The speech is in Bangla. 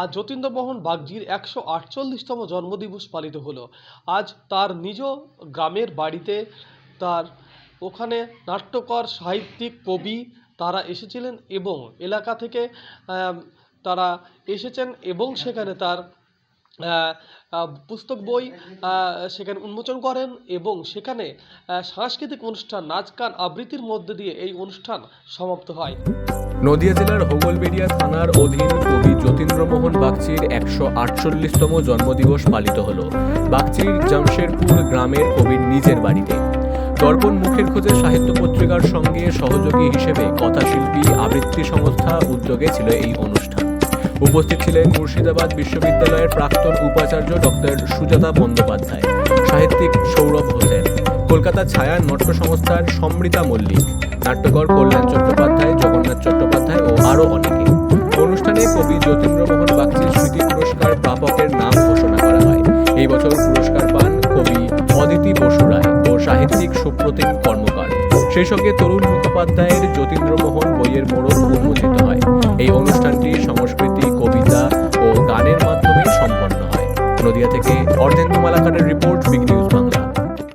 আজ যতীন্দ্রমোহন বাগজির একশো আটচল্লিশতম জন্মদিবস পালিত হলো। আজ তার নিজ গ্রামের বাড়িতে তার ওখানে নাট্যকর, সাহিত্যিক, কবি তারা এসেছিলেন এবং এলাকা থেকে তারা এসেছেন এবং সেখানে তার পুস্তক বই সেখানে উন্মোচন করেন এবং সেখানে সাংস্কৃতিক অনুষ্ঠান, নাচ গান আবৃত্তির মধ্যে দিয়ে এই অনুষ্ঠান সমাপ্ত হয়। নদিয়া জেলার হোগলবেড়িয়া থানার অধীন কবি যতীন্দ্রমোহন বাগচির একশো আটচল্লিশতম জন্মদিবস পালিত হল। বাগচির জামশেরপুর গ্রামের কবির নিজের বাড়িতে। দর্পণ মুখের খোঁজে সাহিত্য পত্রিকার সঙ্গে সহযোগী হিসেবে কথাশিল্পী, আবৃত্তি সংস্থা উদ্যোগে ছিল এই অনুষ্ঠান। উপস্থিত ছিলেন মুর্শিদাবাদ বিশ্ববিদ্যালয়ের প্রাক্তন উপাচার্য ডক্টর সুজাতা বন্দ্যোপাধ্যায়, সাহিত্যিক সৌরভ হোসেন কলকাতা ছায়া নাট্য সংস্থার সমৃতা মল্লিক, নাট্যকর কল্যাণ চট্টোপাধ্যায়, জগন্নাথ চট্টোপাধ্যায় ও আরও অনেকে। অনুষ্ঠানে কবি যতীন্দ্রমোহন বাগচির স্মৃতি পুরস্কার প্রাপকের নাম ঘোষণা করা হয়। এই বছর পুরস্কার পান কবি অদিতি বসু রায় ও সাহিত্যিক সুপ্রতিম কর্মকার। সেই সঙ্গে তরুণ মুখোপাধ্যায়ের যতীন্দ্রমোহন বইয়ের মোড়ক উন্মোচিত হয়। এই অনুষ্ঠানটি সংস্কৃতি নদিয়া থেকে অর্ধেন্দু মালাকারের রিপোর্ট বিগ